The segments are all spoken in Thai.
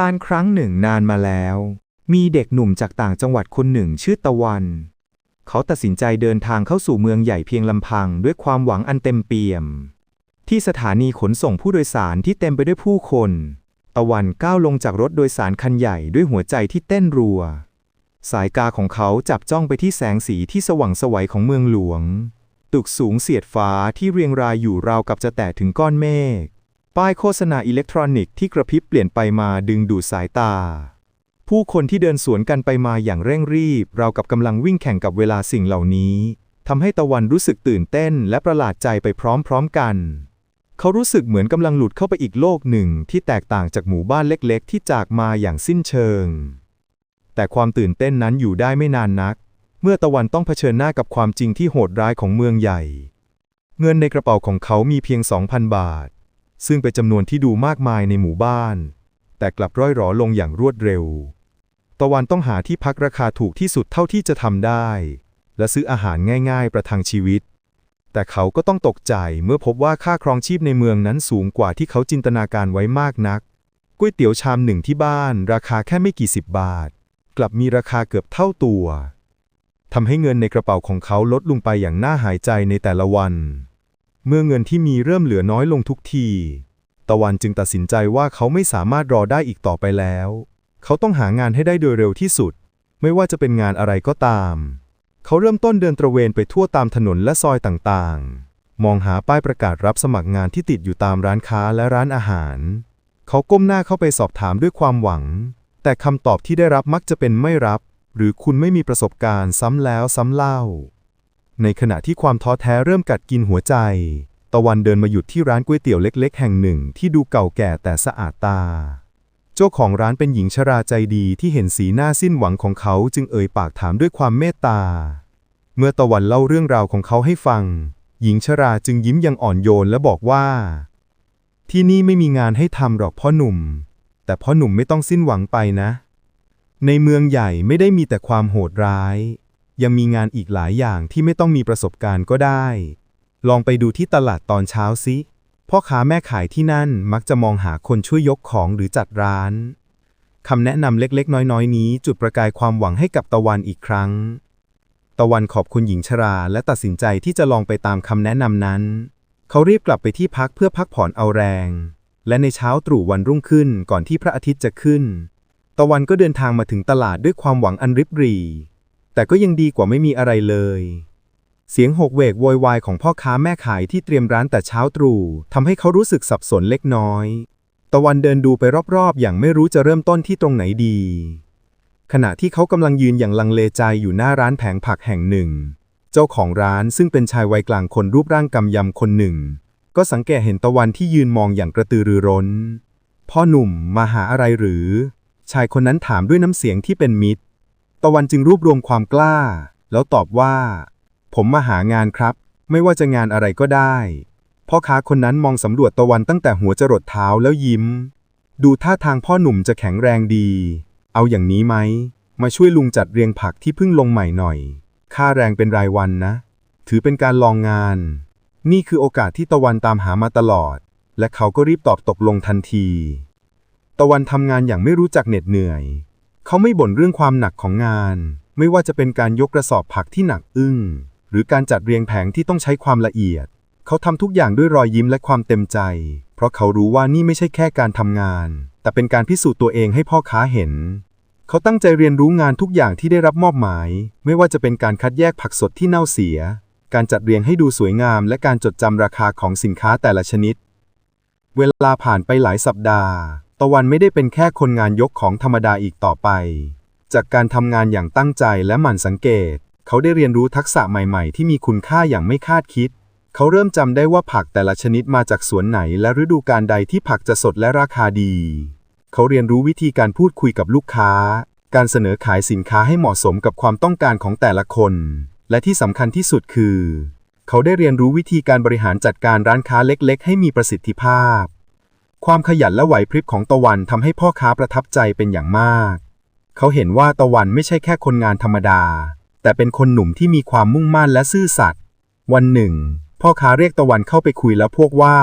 การครั้งหนึ่งนานมาแล้ว มีเด็กหนุ่มจากต่างจังหวัดคนหนึ่งชื่อตะวัน เขาตัดสินใจเดินทางเข้าสู่เมืองใหญ่เพียงลำพังด้วยความหวังอันเต็มเปี่ยม ที่สถานีขนส่งผู้โดยสารที่เต็มไปด้วยผู้คน ตะวันก้าวลงจากรถโดยสารคันใหญ่ด้วยหัวใจที่เต้นรัว สายตาของเขาจับจ้องไปที่แสงสีที่สว่างสวัยของเมืองหลวง ตึกสูงเสียดฟ้าที่เรียงรายอยู่ราวกับจะแตะถึงก้อนเมฆ ป้ายโฆษณาอิเล็กทรอนิกส์ที่กระพริบเปลี่ยนไปมาดึงดูดสายตา ผู้คนที่เดินสวนกันไปมาอย่างเร่งรีบ เรากับกำลังวิ่งแข่งกับเวลาสิ่งเหล่านี้ทำให้ตะวันรู้สึกตื่นเต้นและประหลาดใจไปพร้อมๆกัน เขารู้สึกเหมือนกำลังหลุดเข้าไปอีกโลกหนึ่งที่แตกต่างจากหมู่บ้านเล็กๆ ที่จากมาอย่างสิ้นเชิง แต่ความตื่นเต้นนั้นอยู่ได้ไม่นานนัก เมื่อตะวันต้องเผชิญหน้ากับความจริงที่โหดร้ายของเมืองใหญ่ เงินในกระเป๋าของเขามีเพียง 2,000 บาท ซึ่งเป็นจำนวนที่ดูมากมายในหมู่บ้าน แต่กลับร่อยหรอลงอย่างรวดเร็ว ตะวันต้องหาที่พักราคาถูกที่สุดเท่าที่จะทำได้ และซื้ออาหารง่ายๆ ประทังชีวิต แต่เขาก็ต้องตกใจเมื่อพบว่าค่าครองชีพในเมืองนั้นสูงกว่าที่เขาจินตนาการไว้มากนักก๋วยเตี๋ยวชามหนึ่งที่บ้าน ราคาแค่ไม่กี่สิบบาท กลับมีราคาเกือบเท่าตัวทำให้เงินในกระเป๋าของเขาลดลงไปอย่างน่าหายใจในแต่ละวัน เมื่อเงินที่มีเริ่มเหลือน้อยลงทุกที ตะวันจึงตัดสินใจว่าเขาไม่สามารถรอได้อีกต่อไปแล้ว เขาต้องหางานให้ได้โดยเร็วที่สุด ไม่ว่าจะเป็นงานอะไรก็ตาม เขาเริ่มต้นเดินตระเวนไปทั่วตามถนนและซอยต่างๆ มองหาป้ายประกาศรับสมัครงานที่ติดอยู่ตามร้านค้าและร้านอาหาร เขาก้มหน้าเข้าไปสอบถามด้วยความหวัง แต่คำตอบที่ได้รับมักจะเป็นไม่รับ หรือคุณไม่มีประสบการณ์ซ้ำแล้วซ้ำเล่า ในขณะที่ความท้อแท้เริ่มกัดกินหัวใจ ตะวันเดินมาหยุดที่ร้านก๋วยเตี๋ยวเล็ก ๆ แห่งหนึ่งที่ดูเก่าแก่แต่สะอาดตา เจ้าของร้านเป็นหญิงชราใจดีที่เห็นสีหน้าสิ้นหวังของเขาจึงเอ่ยปากถามด้วยความเมตตา เมื่อตะวันเล่าเรื่องราวของเขาให้ฟัง หญิงชราจึงยิ้มอย่างอ่อนโยนและบอกว่า ที่นี่ไม่มีงานให้ทำหรอกพ่อหนุ่ม แต่พ่อหนุ่มไม่ต้องสิ้นหวังไปนะ ในเมืองใหญ่ไม่ได้มีแต่ความโหดร้าย ยังมีงานอีกหลายอย่างที่ไม่ต้องมีประสบการณ์ก็ได้ ลองไปดูที่ตลาดตอนเช้าสิพ่อค้าแม่ขายที่นั่นมักจะมองหาคนช่วยยกของหรือจัดร้านคำแนะนำเล็กๆ น้อยๆ นี้ จุดประกายความหวังให้กับตะวันอีกครั้ง ตะวันขอบคุณหญิงชราและตัดสินใจที่จะลองไปตามคำแนะนำนั้น เขารีบกลับไปที่พักเพื่อพักผ่อนเอาแรง และในเช้าตรู่วันรุ่งขึ้นก่อนที่พระอาทิตย์จะขึ้น ตะวันก็เดินทางมาถึงตลาดด้วยความหวังอันริบหรี่ แต่ก็ยังดีกว่าไม่มีอะไรเลย เสียงหกเวกโวยวายของพ่อค้าแม่ขายที่เตรียมร้านแต่เช้าตรู่ทำให้เขารู้สึกสับสนเล็กน้อย ตะวันเดินดูไปรอบๆ อย่างไม่รู้จะเริ่มต้นที่ตรงไหนดี ขณะที่เขากำลังยืนอย่างลังเลใจอยู่หน้าร้านแผงผักแห่งหนึ่ง เจ้าของร้านซึ่งเป็นชายวัยกลางคนรูปร่างกำยำคนหนึ่ง ก็สังเกตเห็นตะวันที่ยืนมองอย่างกระตือรือร้น พ่อหนุ่มมาหาอะไรหรือ ชายคนนั้นถามด้วยน้ำเสียงที่เป็นมิตร ตะวันจึงรวบรวมความกล้า แล้วตอบว่า ผมมาหางานครับ ไม่ว่าจะงานอะไรก็ได้ พ่อค้าคนนั้นมองสำรวจตะวันตั้งแต่หัวจรดเท้าแล้วยิ้ม ดูท่าทางพ่อหนุ่มจะแข็งแรงดี เอาอย่างนี้ไหม มาช่วยลุงจัดเรียงผักที่เพิ่งลงใหม่หน่อย ค่าแรงเป็นรายวันนะ ถือเป็นการลองงาน นี่คือโอกาสที่ตะวันตามหามาตลอด และเขาก็รีบตอบตกลงทันที ตะวันทำงานอย่างไม่รู้จักเหน็ดเหนื่อย เขาไม่บ่นเรื่องความหนักของงาน ไม่ว่าจะเป็นการยกกระสอบผักที่หนักอึ้ง หรือการจัดเรียงแผงที่ต้องใช้ความละเอียด เขาทำทุกอย่างด้วยรอยยิ้มและความเต็มใจ เพราะเขารู้ว่านี่ไม่ใช่แค่การทำงาน แต่เป็นการพิสูจน์ตัวเองให้พ่อค้าเห็น เขาตั้งใจเรียนรู้งานทุกอย่างที่ได้รับมอบหมาย ไม่ว่าจะเป็นการคัดแยกผักสดที่เน่าเสีย การจัดเรียงให้ดูสวยงาม และการจดจำราคาของสินค้าแต่ละชนิด เวลาผ่านไปหลายสัปดาห์ ตะวันไม่ได้เป็นแค่คนงานยกของธรรมดาอีกต่อไป จากการทำงานอย่างตั้งใจและหมั่นสังเกต เขาได้เรียนรู้ทักษะใหม่ๆ ที่มีคุณค่าอย่างไม่คาดคิด เขาเริ่มจำได้ว่าผักแต่ละชนิดมาจากสวนไหน และฤดูกาลใดที่ผักจะสดและราคาดี เขาเรียนรู้วิธีการพูดคุยกับลูกค้า การเสนอขายสินค้าให้เหมาะสมกับความต้องการของแต่ละคน และที่สำคัญที่สุดคือ เขาได้เรียนรู้วิธีการบริหารจัดการร้านค้าเล็ก ๆ ให้มีประสิทธิภาพ ความขยันและไหวพริบของตะวันทำให้พ่อค้าประทับใจเป็นอย่างมาก เขาเห็นว่าตะวันไม่ใช่แค่คนงานธรรมดา แต่เป็นคนหนุ่มที่มีความมุ่งมั่นและซื่อสัตย์ วันหนึ่ง พ่อค้าเรียกตะวันเข้าไปคุยแล้วพวกว่า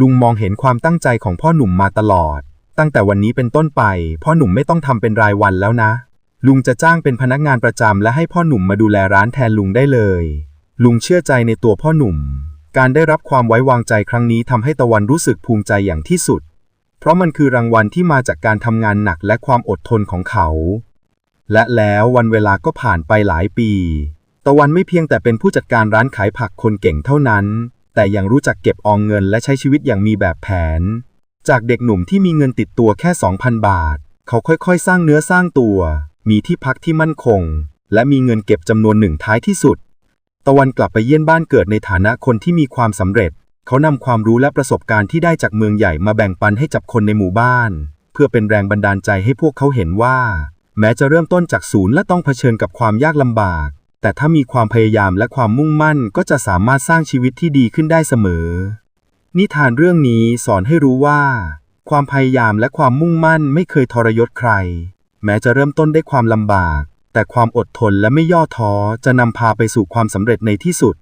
ลุงมองเห็นความตั้งใจของพ่อหนุ่มมาตลอด ตั้งแต่วันนี้เป็นต้นไป พ่อหนุ่มไม่ต้องทำเป็นรายวันแล้วนะ ลุงจะจ้างเป็นพนักงานประจำและให้พ่อหนุ่มมาดูแลร้านแทนลุงได้เลย ลุงเชื่อใจในตัวพ่อหนุ่ม การได้รับความไว้วางใจครั้งนี้ทำให้ตะวันรู้สึกภูมิใจอย่างที่สุด เพราะมันคือรางวัลที่มาจากการทำงานหนักและความอดทนของเขา และแล้ววันเวลาก็ผ่านไปหลายปี ตะวันไม่เพียงแต่เป็นผู้จัดการร้านขายผักคนเก่งเท่านั้น แต่ยังรู้จักเก็บออมเงินและใช้ชีวิตอย่างมีแบบแผน จากเด็กหนุ่มที่มีเงินติดตัวแค่ 2,000 บาท เขาค่อยๆ สร้างเนื้อสร้างตัว มีที่พักที่มั่นคง และมีเงินเก็บจำนวนหนึ่งท้ายที่สุด ตะวันกลับไปเยี่ยมบ้านเกิดในฐานะคนที่มีความสำเร็จ เขานำความรู้และประสบการณ์ที่ได้จากเมืองใหญ่มาแบ่งปันให้กับคนในหมู่บ้าน เพื่อเป็นแรงบันดาลใจให้พวกเขาเห็นว่า แม้จะเริ่มต้นจากศูนย์และต้องเผชิญกับความยากลำบาก แต่ถ้ามีความพยายามและความมุ่งมั่นก็จะสามารถสร้างชีวิตที่ดีขึ้นได้เสมอ นิทานเรื่องนี้สอนให้รู้ว่า ความพยายามและความมุ่งมั่นไม่เคยทรยศใคร แม้จะเริ่มต้นได้วยความลำบาก แต่ความอดทนและไม่ย่อท้อจะนำพาไปสู่ความสำเร็จในที่สุด